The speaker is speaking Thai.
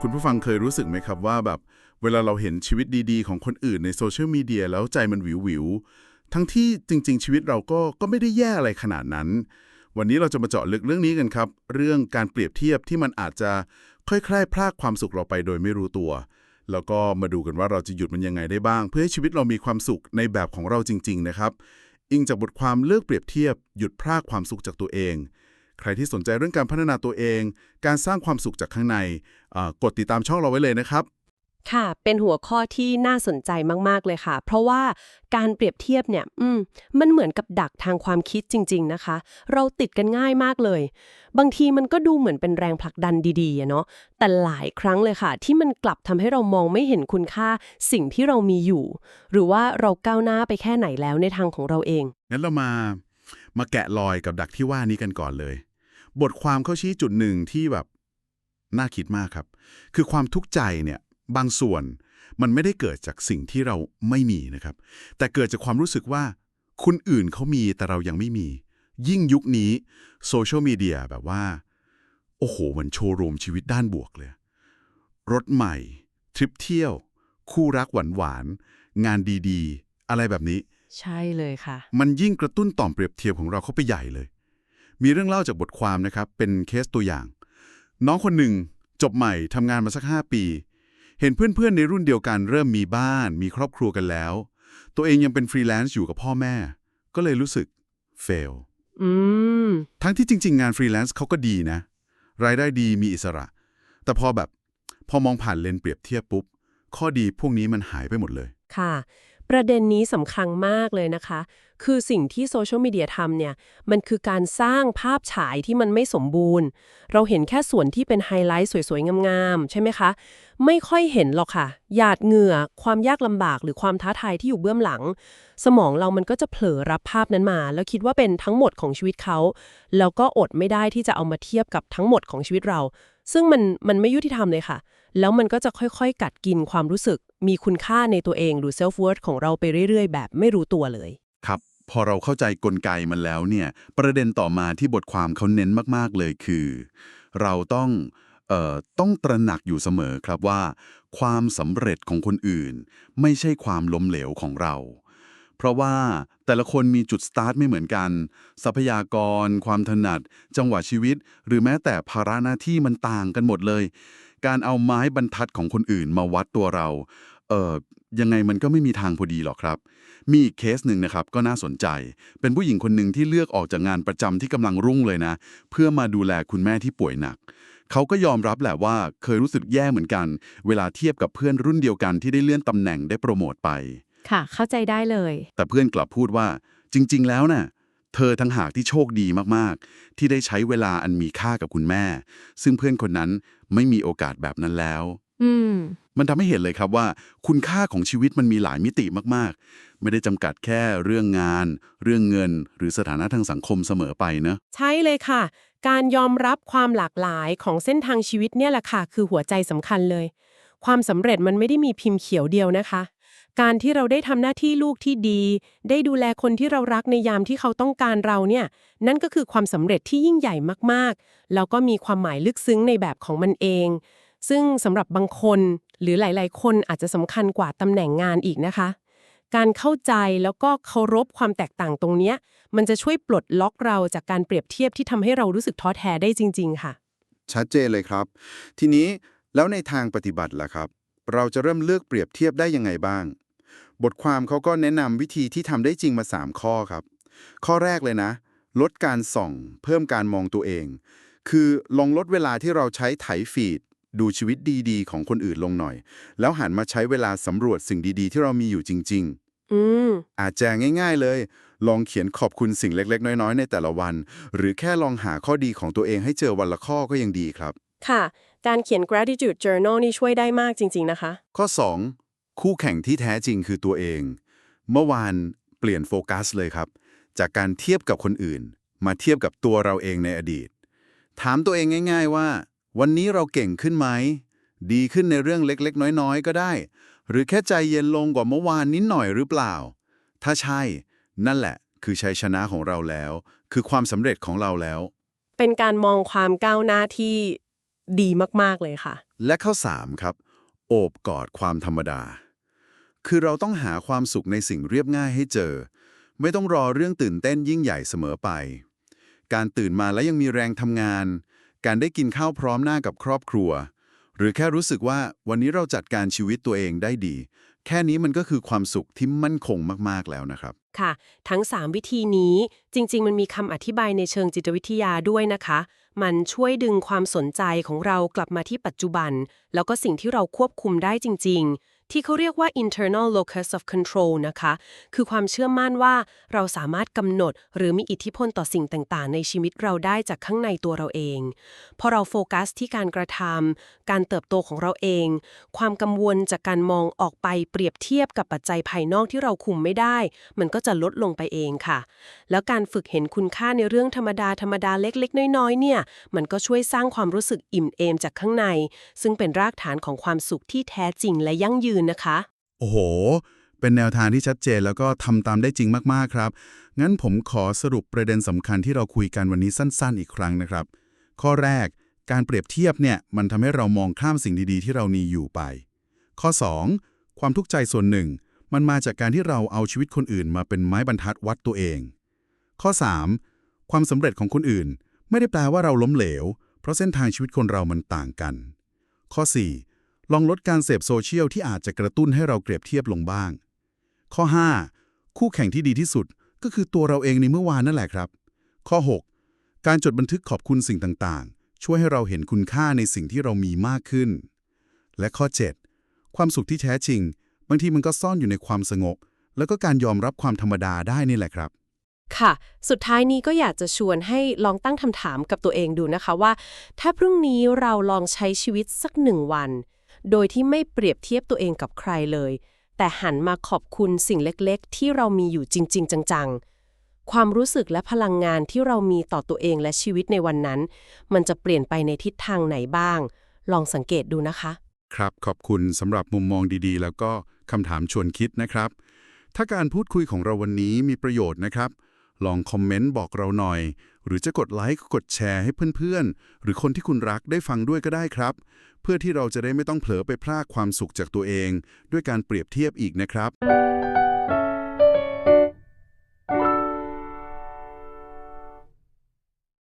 คุณผู้ฟังเคยรู้สึกไหมครับว่าแบบเวลาเราเห็นชีวิตดีๆ ของคนอื่นในโซเชียลมีเดียแล้วใจมันวิววิวทั้งที่จริง ๆ ชีวิตเราก็ก็ไม่ได้แย่อะไรขนาดนั้น วันนี้เราจะมาเจาะลึกเรื่องนี้กันครับ เรื่องการเปรียบเทียบที่มันอาจจะค่อยๆพรากความสุขเราไปโดยไม่รู้ตัว แล้วก็มาดูกันว่าเราจะหยุดมันยังไงได้บ้าง เพื่อให้ชีวิตเรามีความสุขในแบบของเราจริง ๆ นะครับ อิงจากบทความเลือกเปรียบเทียบหยุดพรากความสุขจากตัวเอง ใครที่สนใจเรื่องการพัฒนาตัวเอง การสร้างความสุขจากข้างในอ่ากดติดตามช่องเราไว้เลยนะครับ ค่ะ เป็นหัวข้อที่น่าสนใจมาก ๆ เลยค่ะ เพราะว่าการเปรียบเทียบเนี่ยอืมมันเหมือนกับดักทางความคิดจริง ๆ นะคะ เราติดกันง่ายมากเลย บางทีมันก็ดูเหมือนเป็นแรงผลักดันดีๆอะเนาะ แต่หลายครั้งเลยค่ะ ที่มันกลับทำให้เรามองไม่เห็นคุณค่าสิ่งที่เรามีอยู่ หรือว่าเราก้าวหน้าไปแค่ไหนแล้วในทางของเราเอง งั้นเรามา มาแกะรอยกับดักที่ว่านี้กันก่อนเลย บทความเขาชี้จุดหนึ่งที่แบบน่าคิดมากครับ คือความทุกข์ใจเนี่ยบางส่วนมันไม่ได้เกิดจากสิ่งที่เราไม่มีนะครับ แต่เกิดจากความรู้สึกว่า คนอื่นเขามีแต่เรายังไม่มี ยิ่งยุคนี้โซเชียลมีเดียแบบว่า โอ้โหมันโชว์รูมชีวิตด้านบวกเลย รถใหม่ ทริปเที่ยว คู่รักหวานๆงานดีๆ อะไรแบบนี้ ใช่เลยค่ะ มันยิ่งกระตุ้นต่อมเปรียบเทียบของเราเข้าไปใหญ่เลย มีเรื่องเล่าจากบทความนะครับ เป็นเคสตัวอย่าง น้องคนหนึ่งจบใหม่ทำงานมาสัก 5 ปี เห็นเพื่อนๆในรุ่นเดียวกัน เริ่มมีบ้าน มีครอบครัวกันแล้ว ตัวเองยังเป็นฟรีแลนซ์อยู่กับพ่อแม่ ก็เลยรู้สึกเฟลอืมทั้งที่จริง ๆ งานฟรีแลนซ์เขาก็ดีนะ รายได้ดีมีอิสระ แต่พอแบบ พอมองผ่านเลนส์เปรียบเทียบปุ๊บ ข้อดีพวกนี้มันหายไปหมดเลย ค่ะ ประเด็นนี้สำคัญมากเลยนะคะ คือสิ่งที่โซเชียลมีเดียทำเนี่ย มันคือการสร้างภาพฉายที่มันไม่สมบูรณ์ เราเห็นแค่ส่วนที่เป็นไฮไลท์สวยๆ งามๆ ใช่ไหมคะ ไม่ค่อยเห็นหรอกค่ะ หยาดเหงื่อ ความยากลำบากหรือความท้าทายที่อยู่เบื้องหลัง สมองเรามันก็จะเผลอรับภาพนั้นมา แล้วคิดว่าเป็นทั้งหมดของชีวิตเขา แล้วก็อดไม่ได้ที่จะเอามาเทียบกับทั้งหมดของชีวิตเรา ซึ่งมันมันไม่ยุติธรรมเลยค่ะ แล้วมันก็จะค่อยๆ กัดกินความรู้สึก มีคุณค่าในตัวเองหรือ self worth ของเราไปเรื่อยๆ แบบไม่รู้ตัวเลย ครับ พอเราเข้าใจกลไกมันแล้วเนี่ย ประเด็นต่อมาที่บทความเขาเน้นมากๆเลยคือ เราต้องเอ่อต้องตระหนักอยู่เสมอครับว่า ความสำเร็จของคนอื่น ไม่ใช่ความล้มเหลวของเรา เพราะว่าแต่ละคนมีจุดสตาร์ทไม่เหมือนกัน ทรัพยากร ความถนัด จังหวะชีวิต หรือแม้แต่ภาระหน้าที่มันต่างกันหมดเลย การเอาไม้บรรทัดของคนอื่นมาวัดตัวเรา เอ่อ ยังไงมันก็ไม่มีทางพอดีหรอกครับ มีอีกเคสหนึ่งนะครับก็น่าสนใจ เป็นผู้หญิงคนหนึ่งที่เลือกออกจากงานประจำที่กำลังรุ่งเลยนะ เพื่อมาดูแลคุณแม่ที่ป่วยหนักเขาก็ยอมรับแหละว่าเคยรู้สึกแย่เหมือนกัน เวลาเทียบกับเพื่อนรุ่นเดียวกันที่ได้เลื่อนตำแหน่งได้โปรโมทไป ค่ะ เข้าใจได้เลย แต่เพื่อนกลับพูดว่า จริง ๆ แล้วน่ะ เธอทั้งหากที่โชคดีมากๆ ที่ได้ใช้เวลาอันมีค่ากับคุณแม่ ซึ่งเพื่อนคนนั้นไม่มีโอกาสแบบนั้นแล้วอืมมันทำให้เห็นเลยครับว่า คุณค่าของชีวิตมันมีหลายมิติมากๆ ไม่ได้จำกัดแค่เรื่องงาน เรื่องเงิน หรือสถานะทางสังคมเสมอไปเนอะใช่เลยค่ะ การยอมรับความหลากหลายของเส้นทางชีวิตเนี่ยแหละค่ะ คือหัวใจสำคัญเลย ความสำเร็จมันไม่ได้มีพิมพ์เขียวเดียวนะคะ การที่เราได้ทำหน้าที่ลูกที่ดี ได้ดูแลคนที่เรารักในยามที่เขาต้องการเราเนี่ย นั่นก็คือความสำเร็จที่ยิ่งใหญ่มากๆ แล้วก็มีความหมายลึกซึ้งในแบบของมันเอง ซึ่งสำหรับบางคนหรือหลาย ๆ คนอาจจะสำคัญกว่าตำแหน่งงานอีกนะคะ การเข้าใจแล้วก็เคารพความแตกต่างตรงนี้มันจะช่วยปลดล็อกเราจากการเปรียบเทียบที่ทำให้เรารู้สึกท้อแท้ได้จริง ๆ ค่ะ ชัดเจนเลยครับ ทีนี้แล้วในทางปฏิบัติล่ะครับ เราจะเริ่มเลือกเปรียบเทียบได้ยังไงบ้าง บทความเขาก็แนะนำวิธีที่ทำได้จริงมา 3 ข้อครับ ข้อแรกเลยนะ ลดการส่อง เพิ่มการมองตัวเอง คือลองลดเวลาที่เราใช้ไถฟีด ดูชีวิตดีๆ ของคนอื่นลงหน่อย แล้วหันมาใช้เวลาสำรวจสิ่งดีๆ ที่เรามีอยู่จริง ๆ อืมอาจจะง่าย ๆเลย ลองเขียนขอบคุณสิ่งเล็ก ๆ น้อยๆ ในแต่ละวัน หรือแค่ลองหาข้อดีของตัวเองให้เจอวันละข้อก็ยังดีครับ ค่ะ การเขียน gratitude journal นี่ช่วยได้มากจริง ๆ นะคะ ข้อ 2 คู่แข่งที่แท้จริงคือตัวเอง เมื่อวานเปลี่ยนโฟกัสเลยครับ จากการเทียบกับคนอื่น มาเทียบกับตัวเราเองในอดีต ถามตัวเองง่าย ๆว่า วันนี้เราเก่งขึ้นไหม ดีขึ้นในเรื่องเล็กๆ น้อยๆ ก็ได้ หรือแค่ใจเย็นลงกว่าเมื่อวานนิดหน่อยหรือเปล่า ถ้าใช่ นั่นแหละ คือชัยชนะของเราแล้ว คือความสำเร็จของเราแล้ว เป็นการมองความก้าวหน้าที่ดีมากๆเลยค่ะ และข้อ3ครับโอบกอดความธรรมดา คือเราต้องหาความสุขในสิ่งเรียบง่ายให้เจอ ไม่ต้องรอเรื่องตื่นเต้นยิ่งใหญ่เสมอไป การตื่นมาแล้วยังมีแรงทำงาน การได้กินข้าวพร้อมหน้ากับครอบครัว หรือแค่รู้สึกว่าวันนี้เราจัดการชีวิตตัวเองได้ดี แค่นี้มันก็คือความสุขที่มั่นคงมากๆแล้วนะครับ ค่ะ ทั้ง 3 วิธีนี้จริง ๆ มันมีคำอธิบายในเชิงจิตวิทยาด้วยนะคะ มันช่วยดึงความสนใจของเรากลับมาที่ปัจจุบัน แล้วก็สิ่งที่เราควบคุมได้จริง ๆ ที่เขาเรียกว่า internal locus of control นะคะ คือความเชื่อมั่นว่าเราสามารถกำหนดหรือมีอิทธิพลต่อสิ่งต่างๆ ในชีวิตเราได้จากข้างในตัวเราเอง พอเราโฟกัสที่การกระทำการเติบโตของเราเอง ความกังวลจากการมองออกไปเปรียบเทียบกับปัจจัยภายนอกที่เราคุมไม่ได้ มันก็จะลดลงไปเองค่ะ แล้วการฝึกเห็นคุณค่าในเรื่องธรรมดาธรรมดาเล็กๆ น้อยๆเนี่ยมันก็ช่วยสร้างความรู้สึกอิ่มเอมจากข้างใน ซึ่งเป็นรากฐานของความสุขที่แท้จริงและยั่งยืนนะคะ โอ้โห เป็นแนวทางที่ชัดเจนแล้วก็ทำตามได้จริงมากๆครับ งั้นผมขอสรุปประเด็นสำคัญที่เราคุยกันวันนี้สั้นๆ อีกครั้งนะครับ ข้อแรกการเปรียบเทียบเนี่ยมันทำให้เรามองข้ามสิ่งดีๆ ที่เรามีอยู่ไป ข้อ 2 ความทุกข์ใจส่วนหนึ่ง มันมาจากการที่เราเอาชีวิตคนอื่นมาเป็นไม้บรรทัดวัดตัวเอง ข้อ 3 ความสำเร็จของคนอื่น ไม่ได้แปลว่าเราล้มเหลว เพราะเส้นทางชีวิตคนเรามันต่างกัน ข้อ 4 ลองลดการเสพโซเชียลที่อาจจะกระตุ้นให้เราเปรียบเทียบลงบ้าง ข้อ 5 คู่แข่งที่ดีที่สุดก็คือตัวเราเองในเมื่อวานนั่นแหละครับ ข้อ 6 การจดบันทึกขอบคุณสิ่งต่างๆ ช่วยให้เราเห็นคุณค่าในสิ่งที่เรามีมากขึ้น และข้อ 7 ความสุขที่แท้จริง บางทีมันก็ซ่อนอยู่ในความสงบ แล้วก็การยอมรับความธรรมดาได้นี่แหละครับค่ะ สุดท้ายนี้ก็อยากจะชวนให้ลองตั้งคำถามกับตัวเองดูนะคะว่า ถ้าพรุ่งนี้เราลองใช้ชีวิตสักหนึ่งวัน โดยที่ไม่เปรียบเทียบตัวเองกับใครเลย แต่หันมาขอบคุณสิ่งเล็กๆ ที่เรามีอยู่จริง ๆ จังๆ ความรู้สึกและพลังงานที่เรามีต่อตัวเองและชีวิตในวันนั้น มันจะเปลี่ยนไปในทิศทางไหนบ้าง ลองสังเกตดูนะคะ ครับขอบคุณสำหรับมุมมองดีๆ แล้วก็คำถามชวนคิดนะครับ ถ้าการพูดคุยของเราวันนี้มีประโยชน์นะครับ ลองคอมเมนต์บอกเราหน่อย หรือจะกดไลค์กดแชร์ให้เพื่อนๆ หรือคนที่คุณรักได้ฟังด้วยก็ได้ครับ เพื่อที่เราจะได้ไม่ต้องเผลอไปพลากความสุขจากตัวเอง ด้วยการเปรียบเทียบอีกนะครับ